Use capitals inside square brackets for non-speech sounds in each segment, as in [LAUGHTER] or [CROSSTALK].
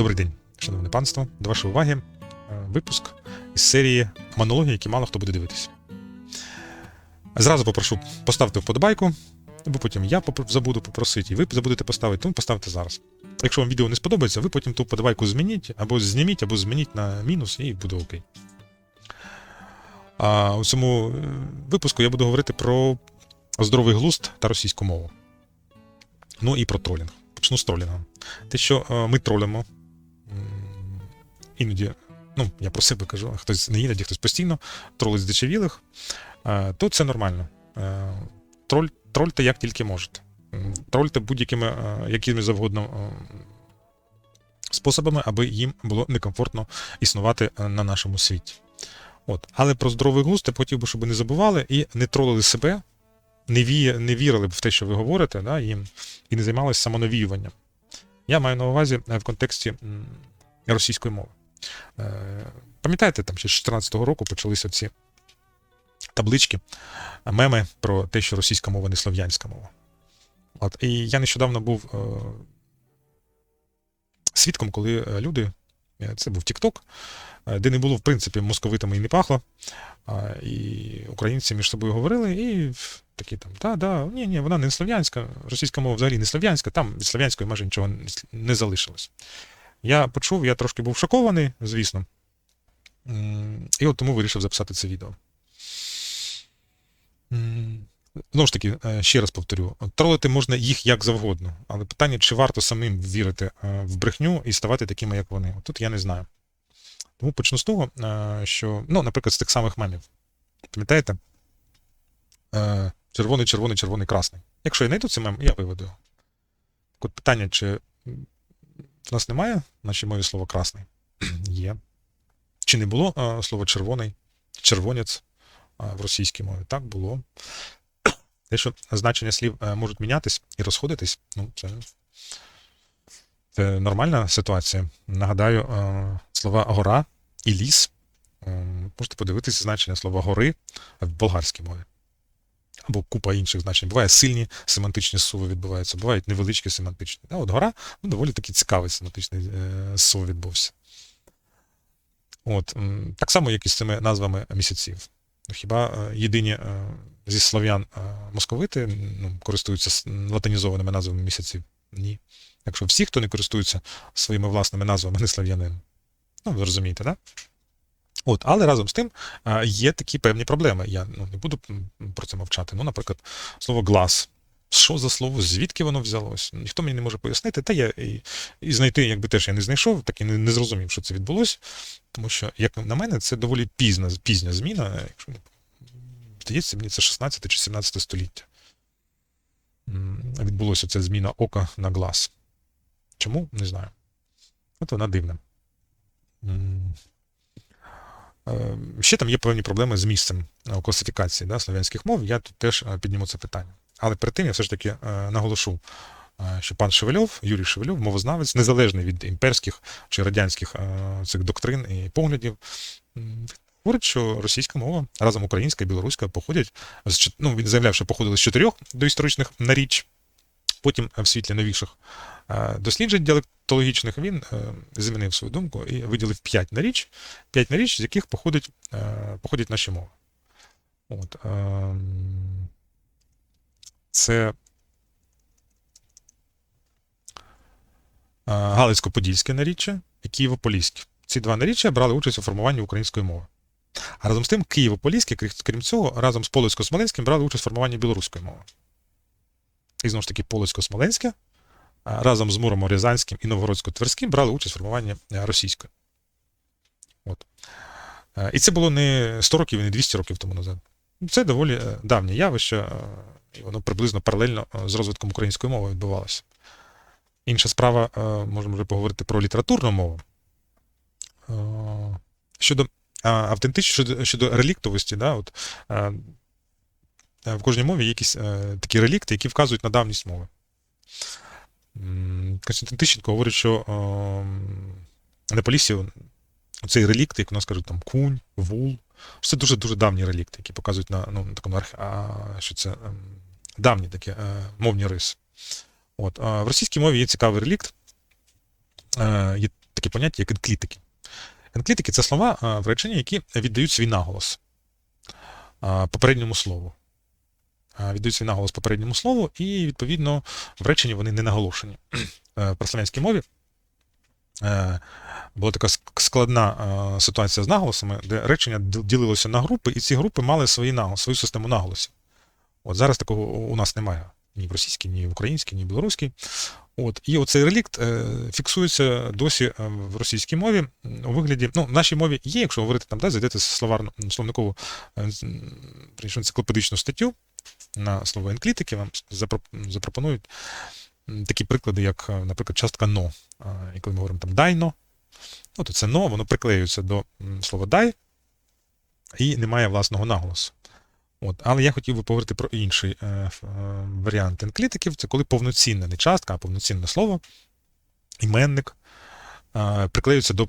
Добрий день, шановне панство. До вашої уваги е, випуск із серії монологів, які мало хто буде дивитися. Зразу попрошу поставити вподобайку, бо потім я забуду попросити, і ви забудете поставити, тому поставте зараз. Якщо вам відео не сподобається, ви потім ту вподобайку змініть, або зніміть, або змініть на мінус, і буде окей. А у цьому е, випуску я буду говорити про здоровий глузд та російську мову. Ну і про тролінг. Почну з тролінгу. Те, що е, ми тролимо, іноді, ну, я про себе кажу, хтось не іноді, хтось постійно тролить здичавілих, е, то це нормально. Е, Троль, трольте як тільки можете. Трольте будь-якими е, якими завгодно способами, аби їм було некомфортно існувати на нашому світі. От. Але про здоровий глузд я хотів би, щоб не забували і не тролили себе, не, ві... не вірили б в те, що ви говорите, да, їм, і не займалися самонавіюванням. Я маю на увазі в контексті російської мови. Е, Пам'ятаєте, там ще з 2014 року почалися ці таблички, е, меми про те, що російська мова не слов'янська мова. От, і я нещодавно був е, свідком, коли е, люди, е, це був е, де не було, в принципі, московитами і не пахло. а, І українці між собою говорили, і такі там, да, да, ні, ні, вона не слов'янська, російська мова взагалі не слов'янська, там від слов'янської майже нічого не залишилось. Я почув, я трошки був шокований, звісно. І от тому вирішив записати це відео. Знову ж таки, е, ще раз повторю: тролити можна їх як завгодно, але питання, чи варто самим вірити е, в брехню і ставати такими, як вони. Тут я не знаю. Тому почну з того, е, що, ну, наприклад, з тих самих мемів. Пам'ятаєте? Червоний, червоний, червоний, красний. Якщо я знайду цей мем, я виведу його. Так от питання, чи в нас немає в нашій мові слова красний? [CLEARS THROAT] Є. Чи не було е, слова червоний, червонець е, в російській мові? Так, було. [CLEARS THROAT] Те, що значення слів е, можуть мінятись і розходитись, ну, це, це нормальна ситуація. Нагадаю, е, слова гора і ліс. Можете подивитися значення слова гори в болгарській мові. Або купа інших значень. Буває сильні семантичні суви відбуваються, бувають невеличкі семантичні. А от гора ну, доволі таки цікавий семантичний е, сув відбувся. От, так само, як і з цими назвами місяців. Ну, Хіба е, єдині е, зі слов'ян московити ну, користуються латинізованими назвами місяців? Ні. Так що всі, хто не користується своїми власними назвами, не слав'янин. Ну, ви розумієте, так? Да? От, але разом з тим е, є такі певні проблеми. Я ну, не буду про це мовчати. Ну, наприклад, слово глас. Що за слово? Звідки воно взялось? Ніхто мені не може пояснити. Та я і, і знайти, якби теж я не знайшов, так і не, не зрозумів, що це відбулося. Тому що, як на мене, це доволі пізна, пізня зміна. Якщо здається, мені це 16 чи 17 століття. Відбулося ця зміна ока на глаз. Чому? Не знаю. От вона дивна. Е, Ще там є певні проблеми з місцем е, класифікації да, слов'янських мов. Я тут теж е, підніму це питання. Але перед тим я все ж таки наголошу, що пан Шевельов, Юрій Шевельов, мовознавець, незалежний від імперських чи радянських цих доктрин і поглядів, говорить, що російська мова разом українська і білоруська походять з ну, він заявляв, що походили з чотирьох доісторичних наріч. Потім е, в світлі новіших е, досліджень діалектологічних він е, змінив свою думку і виділив п'ять наріч, п'ять наріч, з яких походять, е, походять наші мови. От, ем, це Галицько-Подільське наріччя і Києво-Поліське. Ці два наріччя брали участь у формуванні української мови. А разом з тим, Києво-Поліське, крім цього, разом з Полоцько-Смоленським брали участь у формуванні білоруської мови. І знову ж таки, Полоцько-Смоленське разом з Муромо-Рязанським і Новгородсько-Тверським брали участь у формуванні е, російської. От. Е, І це було не 100 років і не 200 років тому назад. Це доволі е, давнє явище, і воно приблизно паралельно з розвитком української мови відбувалося. Інша справа, можемо вже поговорити про літературну мову. Щодо автентичності, щодо, реліктовості, да, от, в кожній мові є якісь е, такі релікти, які вказують на давність мови. Константин Тищенко говорить, що е, на Поліссі цей релікт, як у нас кажуть, там кунь, вул, це дуже-дуже давні релікти, які показують на, ну, на такому арх... а, що це ем, давні такі е, мовні риси. От, а в російській мові є цікавий релікт. Е, є таке поняття, як енклітики. Енклітики це слова в реченні, які віддають свій наголос попередньому слову. А, Віддають наголос попередньому слову, і, відповідно, в реченні вони не наголошені. [CLEARS THROAT] Е, В прославянській мові е, була така складна е, ситуація з наголосами, де речення ділилося на групи, і ці групи мали свої наголоси, свою систему наголосів. От зараз такого у нас немає ні в російській, ні в українській, ні в білоруській. От, і оцей релікт е, фіксується досі е, в російській мові у вигляді. Ну, в нашій мові є, якщо говорити там, да, зайдете словарну словникову е, енциклопедичну статтю на слово енклітики, вам запропонують такі приклади, як, е, наприклад, частка но. І коли ми говоримо там дайно, ну, то це но, воно приклеюється до слова дай і не має власного наголосу. От, але я хотів би поговорити про інший е, е, варіант енклітиків. Це коли повноцінне не частка, а повноцінне слово, іменник е, приклеюється до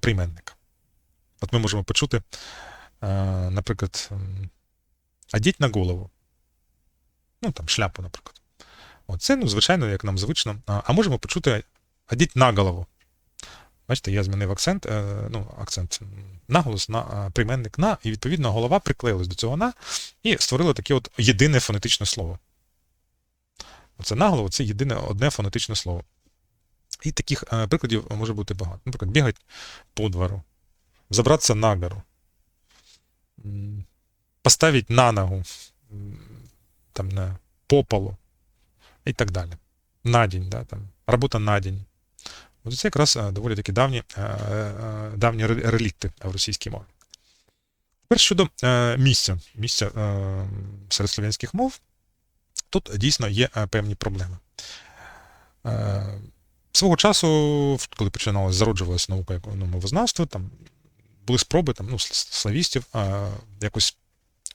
прийменника. От ми можемо почути, е, наприклад, одіть на голову. Ну, там, шляпу, наприклад. От це, ну, звичайно, як нам звично. А, можемо почути одіть на голову. Бачите, я змінив акцент, е, ну, акцент наголос на е, прийменник на, і відповідно голова приклеїлась до цього на і створила таке от єдине фонетичне слово. Оце наголово це єдине одне фонетичне слово. І таких е, прикладів може бути багато. Наприклад, бігать по двору, забратися на гору, м, поставить на ногу, там, на, по і так далі. На день, да, там, робота на день. От це якраз е, доволі такі давні, е, е, давні релікти в російській мові. Тепер щодо місця, місця серед слов'янських мов, тут дійсно є певні проблеми. Свого часу, коли починалася, зароджувалася наука ну, мовознавства, там були спроби там, ну, славістів якось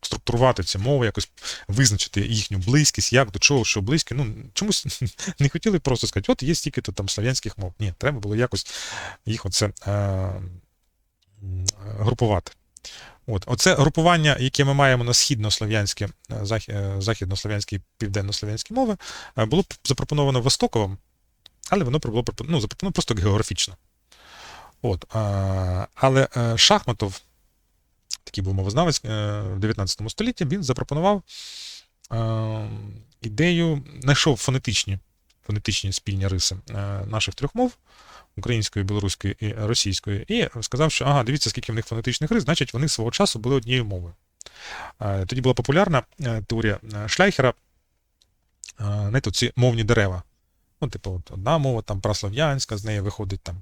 структурувати ці мови, якось визначити їхню близькість, як до чого, що близьке. Ну, чомусь [LAUGHS] не хотіли просто сказати, от є стільки-то там слав'янських мов. Ні, треба було якось їх оце е, групувати. От, оце групування, яке ми маємо на східнослов'янське, е, е, західнослов'янські і південнослов'янські мови, е, було запропоновано Востоковим, але воно було ну, запропоновано просто географічно. От, але Шахматов, такий був мовознавець е, в 19 столітті, він запропонував е, ідею, знайшов фонетичні, фонетичні спільні риси е, наших трьох мов української, білоруської і російської, і сказав, що ага, дивіться, скільки в них фонетичних рис, значить вони свого часу були однією мовою. Тоді була популярна теорія е, Шляйхера, е, знаєте, ці мовні дерева. Ну, типу, от одна мова там праслов'янська, з неї виходить там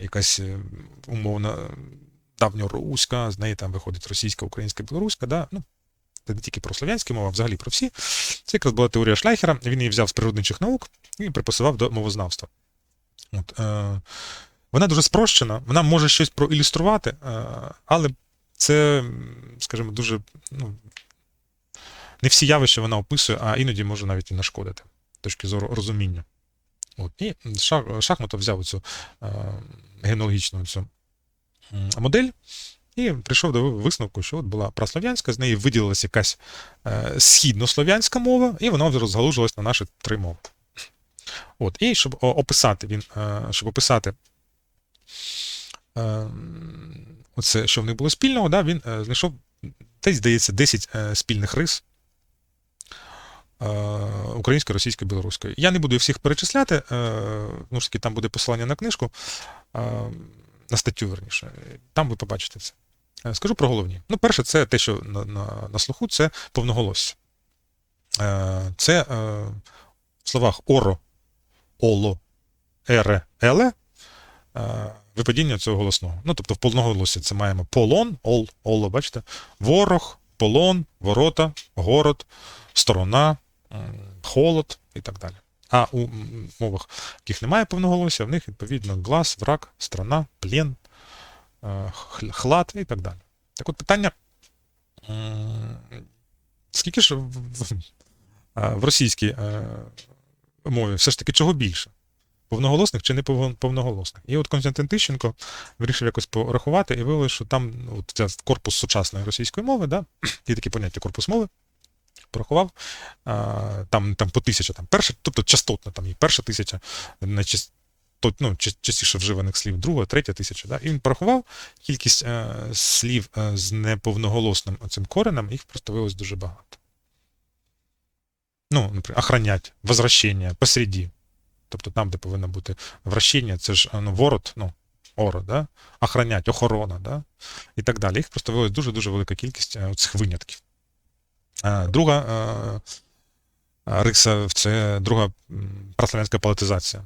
якась умовна давньоруська, з неї там виходить російська, українська, білоруська, да? ну, це не тільки про слов'янські мови, а взагалі про всі. Це якраз була теорія Шляйхера, він її взяв з природничих наук і приписував до мовознавства. От, е, вона дуже спрощена, вона може щось проілюструвати, е, але це, скажімо, дуже ну, не всі явища вона описує, а іноді може навіть і нашкодити з точки зору розуміння. От. І Шах- Шахматов взяв цю е, генеалогічну цю модель і прийшов до висновку, що от була праслов'янська, з неї виділилася якась е, східнослов'янська мова, і вона розгалужилась на наші три мови. От, і щоб описати він, е, щоб описати е, оце, що в них було спільного, да, він е, знайшов десь, здається, 10 е, спільних рис е, української, російської, білоруської. Я не буду всіх перечисляти, е, ну ж таки, там буде посилання на книжку, е, на статтю, верніше. Там ви побачите це. Е, Скажу про головні. Ну, перше, це те, що на, на, на слуху, це повноголосся. Е, Це е, в словах оро, оло, ере, еле випадіння цього голосного. Ну, тобто в повноголосі це маємо полон, ол, оло, бачите, ворог, полон, ворота, город, сторона, холод і так далі. А у мовах, в яких немає повноголосся, в них відповідно глас, враг, страна, плен, е, хлад і так далі. Так от питання. Скільки ж в, в, російській е, мові все ж таки чого більше? Повноголосних чи не повноголосних? І от Константин Тищенко вирішив якось порахувати і виявилось, що там ну, от, корпус сучасної російської мови, да, [CLEARS THROAT] є таке поняття корпус мови, порахував, там, там по тисяча, там перша, тобто частотно там і перша тисяча, то, ну, частіше вживаних слів, друга, третя тисяча. Да? І він порахував кількість е, слів е, з неповноголосним оцим коренем, їх просто виявилось дуже багато. Ну, наприклад, охранять, возвращення, посереді. Тобто там, де повинно бути вращення, це ж ну, ворот, ну, оро, да? охранять, охорона, да? і так далі. Їх просто виявилось дуже-дуже велика кількість е, цих винятків. Друга риса це друга м, праславянська політизація.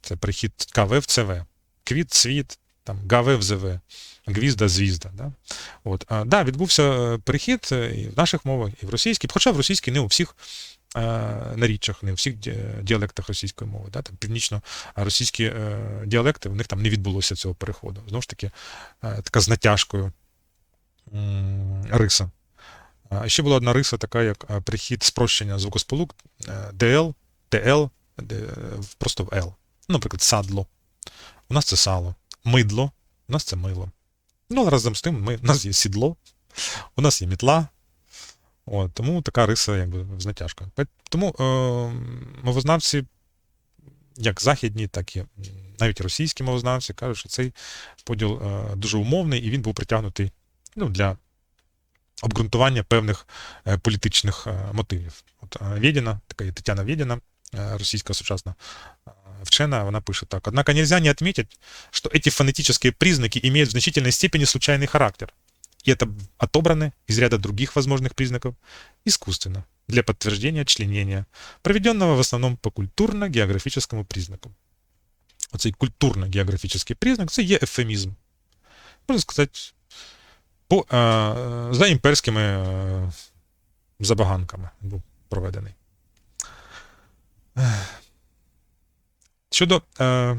Це перехід КВ в ЦВ. Квіт, світ, там, ГВ в ЗВ, гвізда, звізда. Да? Да, відбувся е, перехід е, і в наших мовах, і в російській, хоча в російській не у всіх е, наріччях, не у всіх діалектах російської мови. Да? Там північно-російські діалекти, в них там не відбулося цього переходу. Знову ж таки, така з натяжкою риса. А ще була одна риса, така як е, перехід спрощення звукосполук е, ДЛ, ТЛ, де, просто в. Ну, Наприклад, садло. У нас це сало. Мидло, у нас це мило. Ну, разом з тим, ми, у нас є сідло, у нас є мітла. От, тому така риса якби з натяжкою. Тому е, мовознавці, як західні, так і навіть російські мовознавці, кажуть, що цей поділ е, дуже умовний і він був притягнутий ну, для обґрунтування певних е, політичних е, мотивів. От е, Ведіна, така є Тетяна Ведіна, э, российская сучасна э, вчена, она пишет так. Однако нельзя не отметить, что эти фонетические признаки имеют в значительной степени случайный характер. И это отобраны из ряда других возможных признаков искусственно для подтверждения членения, проведенного в основном по культурно-географическому признаку. Оцей культурно-географічний признак це є ефемізм. Можна сказати, По, е, за імперськими е, забаганками був проведений. Щодо, е,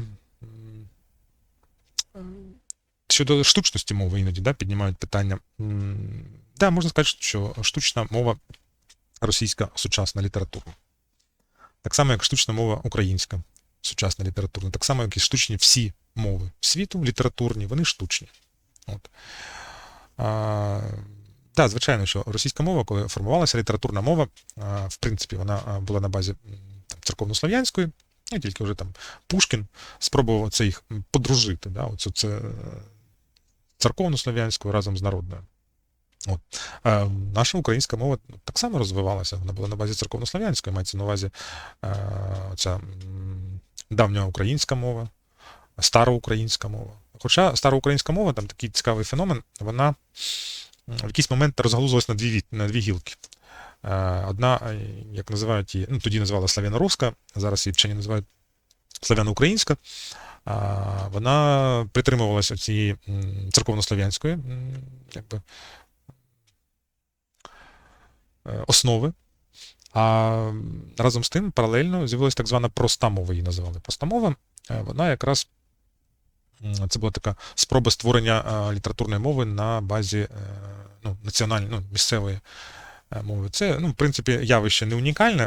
щодо штучності мови іноді да, піднімають питання. Да, можна сказати, що штучна мова російська сучасна літературна. Так само, як штучна мова українська сучасна літературна, так само, як і штучні всі мови світу літературні, вони штучні. От. Да, звичайно, що російська мова, коли формувалася літературна мова, в принципі, вона була на базі церковнослов'янської, і тільки вже там Пушкін спробував це їх подружити. Да, оцю, це церковнослов'янською разом з народною. От. Наша українська мова ну, так само розвивалася. Вона була на базі церковнослов'янської, мається на увазі е, давня українська мова, староукраїнська мова. Хоча староукраїнська мова, там такий цікавий феномен, вона в якийсь момент розгалузилась на дві, на дві гілки. Е, Одна, е, як називають її, ну тоді називала славяно-руська, зараз її вчені називають славяно-українська. Вона притримувалася цієї церковнослов'янської е, основи. А разом з тим паралельно з'явилася так звана проста мова, її називали. Проста мова, вона якраз це була така спроба створення е, літературної мови на базі е, ну, національної, ну, місцевої е, мови. Це, ну, в принципі, явище не унікальне.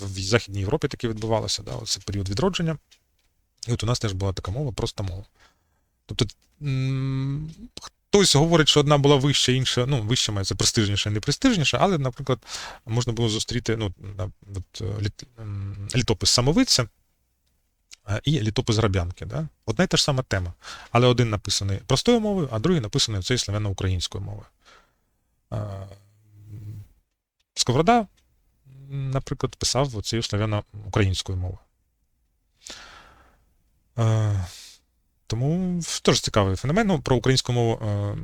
В Західній Європі таке відбувалося, да, це період відродження. І от у нас теж була така мова, проста мова. Тобто хтось говорить, що одна була вища, інша, ну, вища мається престижніша, не престижніша, але, наприклад, можна було зустріти ну, от, літопис самовидця е, і літопис грабянки. Да? Одна й та ж сама тема. Але один написаний простою мовою, а другий написаний цією славяно-українською мовою. Е, Сковорода, наприклад, писав цією славяно-українською мовою. Е, Тому теж цікавий феномен. Ну, про українську мову е,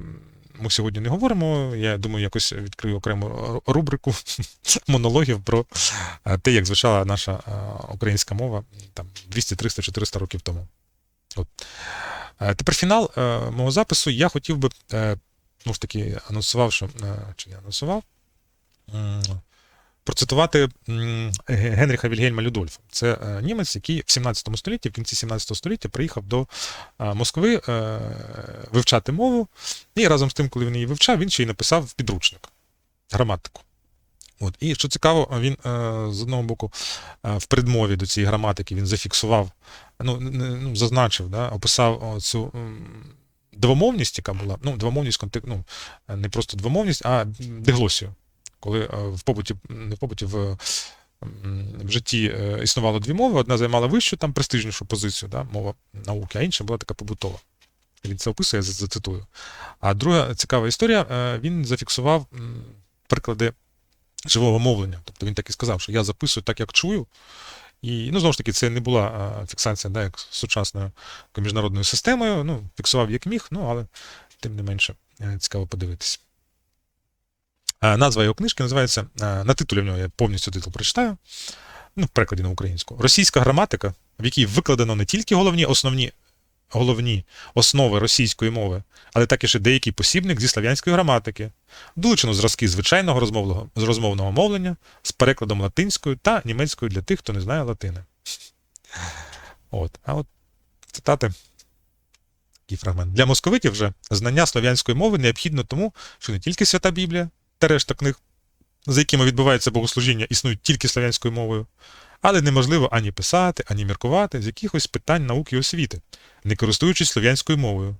ми сьогодні не говоримо. Я думаю, якось відкрию окрему рубрику [LAUGHS] монологів про е, те, як звучала наша е, українська мова там 200, 300, 400 років тому. От. Е, Тепер фінал мого запису. Я хотів би, ну ж таки, анонсував, що чи не анонсував, процитувати Генріха Вільгельма Людольфа. Це е, німець, який в 17 столітті, в кінці 17 століття приїхав до е, Москви е, вивчати мову. І разом з тим, коли він її вивчав, він ще й написав підручник, граматику. От. І що цікаво, він з одного боку в предмові до цієї граматики він зафіксував, ну, ну зазначив, да, описав цю двомовність, яка була. Ну, двомовність ну, не просто двомовність, а диглосію. Коли е, в побуті, не в побуті, в в житті е, існувало дві мови: одна займала вищу, там престижнішу позицію, да, мова науки, а інша була така побутова. Він це описує, я зацитую. А друга цікава історія, е, він зафіксував приклади живого мовлення. Тобто він так і сказав, що я записую так, як чую. І, ну, знову ж таки, це не була фіксація да, як сучасною міжнародною системою. Ну, фіксував як міг, ну, але тим не менше цікаво подивитись. Назва його книжки називається, на титулі в нього я повністю титул прочитаю, ну, в перекладі на українську. Російська граматика, в якій викладено не тільки головні основні, головні основи російської мови, але також і деякий посібник зі слав'янської граматики. Долучено зразки звичайного розмовного, розмовного мовлення з перекладом латинською та німецькою для тих, хто не знає латини. От. А от цитати. Фрагмент. Для московитів вже знання слов'янської мови необхідно тому, що не тільки Свята Біблія та решта книг, за якими відбувається богослужіння, існують тільки слов'янською мовою, але неможливо ані писати, ані міркувати з якихось питань науки і освіти, не користуючись слов'янською мовою.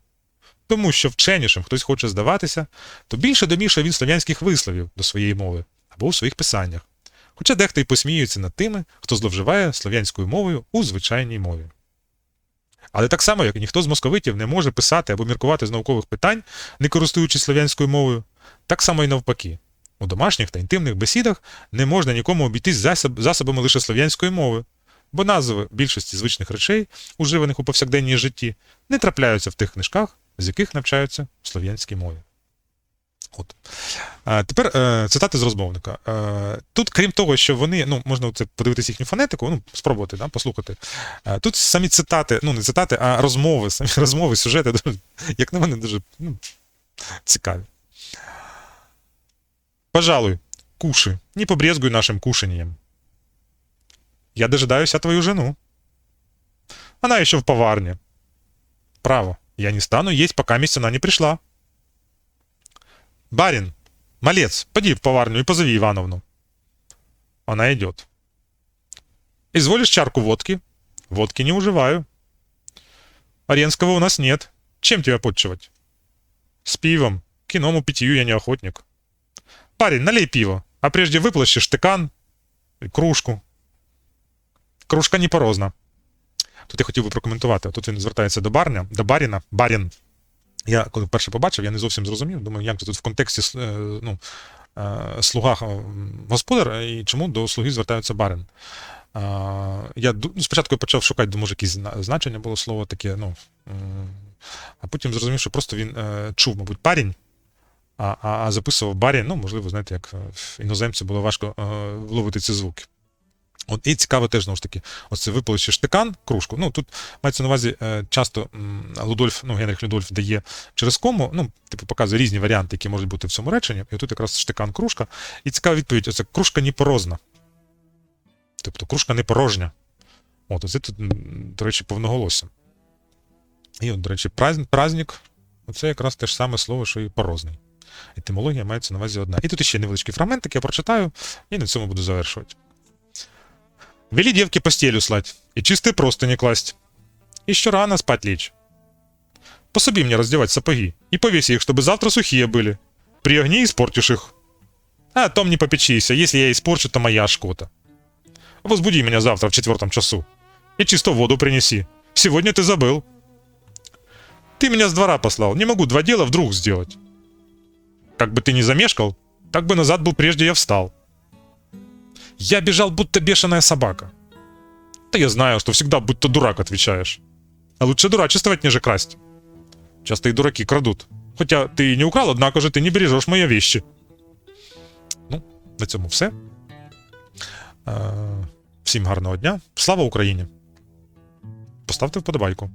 Тому що вченішим хтось хоче здаватися, то більше домішає він слов'янських висловів до своєї мови або у своїх писаннях. Хоча дехто й посміюється над тими, хто зловживає слов'янською мовою у звичайній мові. Але так само, як ніхто з московитів не може писати або міркувати з наукових питань, не користуючись слов'янською мовою, так само і навпаки. У домашніх та інтимних бесідах не можна нікому обійтись засоб, засобами лише слов'янської мови, бо назви більшості звичних речей, уживаних у повсякденній житті, не трапляються в тих книжках, з яких навчаються в слов'янській мові. От. А, тепер е, цитати з розмовника. Е, тут, крім того, що вони, ну, можна це подивитися їхню фонетику, ну, спробувати, да, послухати. Е, тут самі цитати, ну, не цитати, а розмови, самі [LAUGHS] розмови, сюжети, як на мене, дуже ну, цікаві. Пожалуй, кушай, не побрезгуй нашим кушанием. Я дожидаюсь твою жену. Она еще в поварне. Право, я не стану есть, пока месть она не пришла. Барин, малец, поди в поварню и позови Ивановну. Она идет. Изволишь чарку водки? Водки не уживаю. Аренского у нас нет. Чем тебя подчивать? С пивом. К иному питью я не охотник. Парень, налей пиво, а прежде выплащи штыкан кружку. Кружка не порозна. Тут я хотів би прокоментувати. Тут він звертається до барня, до баріна. Барін. Я коли вперше побачив, я не зовсім зрозумів. Думаю, як це тут в контексті е, ну, е, слуга е, господар, і чому до слуги звертаються барин. Я ну, спочатку почав шукати, може, якесь значення було слово таке, ну. А потім зрозумів, що просто він чув, мабуть, парень, а, а, записував барін. Ну, можливо, знаєте, як е, в іноземцю було важко е, вловити ці звуки. От, і цікаво теж знову ж таки, оце випалиш штикан, кружку. Ну тут мається на увазі е, часто Лудольф, ну Генрих Людольф дає через кому, ну, типу, показує різні варіанти, які можуть бути в цьому реченні. І тут якраз штикан кружка. І цікава відповідь: оце кружка не порозна. Тобто кружка не порожня. От, оце тут, до речі, повноголосся. І от, до речі, празн- праздник оце якраз те ж саме слово, що і порозний. Етимологія мається на увазі одна. І тут ще невеличкий фрагментик, я прочитаю, і на цьому буду завершувати. Вели девке постель услать и чистые простыни класть. Еще рано спать лечь. Пособи мне раздевать сапоги и повеси их, чтобы завтра сухие были. При огне испортишь их. А о том не попечися, если я испорчу, то моя шкота. Возбуди меня завтра в четвертом часу. И чисто воду принеси. Сегодня ты забыл. Ты меня с двора послал, не могу два дела вдруг сделать. Как бы ты ни замешкал, так бы назад был прежде я встал. Я бежал, будто бешеная собака. Да я знаю, что всегда будто дурак отвечаешь. А лучше дурачествовать, неже красть. Часто и дураки крадут. Хотя ты и не украл, однако же ты не бережешь мои вещи. Ну, на цьому все. Е, Всім гарного дня. Слава Україні! Поставте вподобайку.